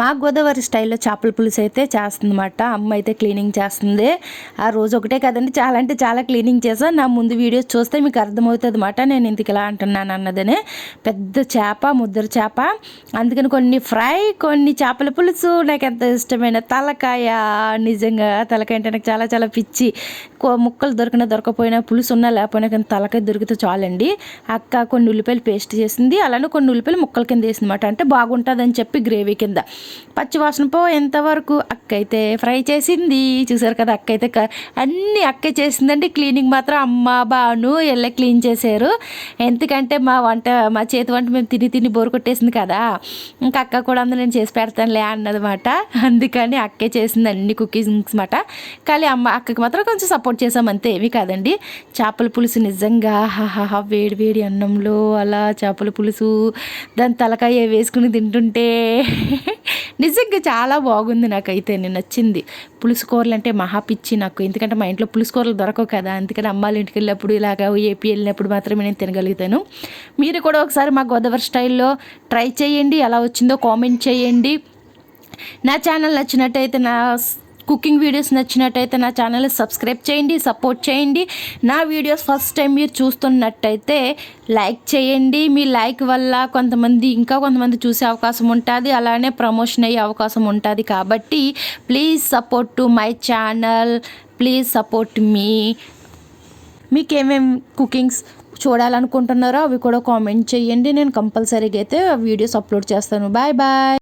మా గోదావరి స్టైల్లో చేపల పులుసు అయితే చేస్తుందన్నమాట. అమ్మ అయితే క్లీనింగ్ చేస్తుంది. ఆ రోజు ఒకటే కదండి చాలా అంటే చాలా క్లీనింగ్ చేసాను నా ముందు వీడియోస్ చూస్తే మీకు అర్థమవుతుంది అనమాట నేను ఇందుకు ఇలా అంటున్నాను అన్నదని. పెద్ద చేప ముద్దర చేప. అందుకని కొన్ని ఫ్రై కొన్ని చేపల పులుసు నాకు ఎంత ఇష్టమైన తలకాయ. నిజంగా తలకాయ అంటే నాకు చాలా చాలా పిచ్చి. కో- ముక్కలు దొరికినా దొరకపోయినా పులుసు ఉన్నా లేకపోయినా కానీ తలకాయ దొరికితే చాలండి. అక్క కొన్ని ఉల్లిపాయలు పేస్ట్ చేసింది. అలానే కొన్ని ఉల్లిపాయలు ముక్కల కింద వేసింది అంటే బాగుంటుందని చెప్పి గ్రేవీ కింద. పచ్చివాసన పోయేంత వరకు? అక్క ఫ్రై చేసింది. చూసారు కదా అక్క అయితే క- అన్నీ అక్కే చేసిందండి. క్లీనింగ్ మాత్రం అమ్మ బాను ఎల్ల క్లీన్ చేశారు. ఎందుకంటే మా వంట మా చేతి వంట మేము తిని తిని బోరు కొట్టేసింది కదా. ఇంకా అక్క కూడా అందరూ నేను చేసి పెడతానులే అన్నదన్నమాట అందుకని అక్కే చేసింది అన్ని కుకింగ్స్ మాట. కానీ అమ్మ అక్కకి మాత్రం కొంచెం సపోర్ట్ చేసాం అంతే ఏమీ కాదండి. చేపల పులుసు నిజంగా హాహా వేడి వేడి అన్నంలో అలా చేపల పులుసు దాని తలకాయ వేసుకుని తింటుంటే నిజంగా చాలా బాగుంది నాకైతే నేను నచ్చింది. పులుసు కూరలు అంటే మహా పిచ్చి నాకు. ఎందుకంటే మా ఇంట్లో పులుసు కూరలు దొరకవు కదా. అందుకని అమ్మాయిల ఇంటికి వెళ్ళినప్పుడు ఇలాగ ఏపీ వెళ్ళినప్పుడు మాత్రమే నేను తినగలుగుతాను. మీరు కూడా ఒకసారి మా గోదావరి స్టైల్లో ట్రై చేయండి. ఎలా వచ్చిందో కామెంట్ చేయండి. నా ఛానల్ నచ్చినట్టయితే నా కుకింగ్ వీడియోస్ నచ్చినట్టయితే నా ఛానల్ సబ్స్క్రైబ్ చేయండి సపోర్ట్ చేయండి. నా వీడియోస్ ఫస్ట్ టైం మీరు చూస్తున్నట్టయితే లైక్ చేయండి. మీ లైక్ వల్ల కొంతమంది ఇంకా కొంతమంది చూసే అవకాశం ఉంటుంది. అలానే ప్రమోషన్ అయ్యే అవకాశం ఉంటుంది కాబట్టి please support to my channel please support మీ మీకు ఏమేమి కుకింగ్స్ చూడాలనుకుంటున్నారో అవి కూడా కామెంట్ చేయండి. నేను కంపల్సరీగా అయితే వీడియోస్ అప్లోడ్ చేస్తాను. Bye bye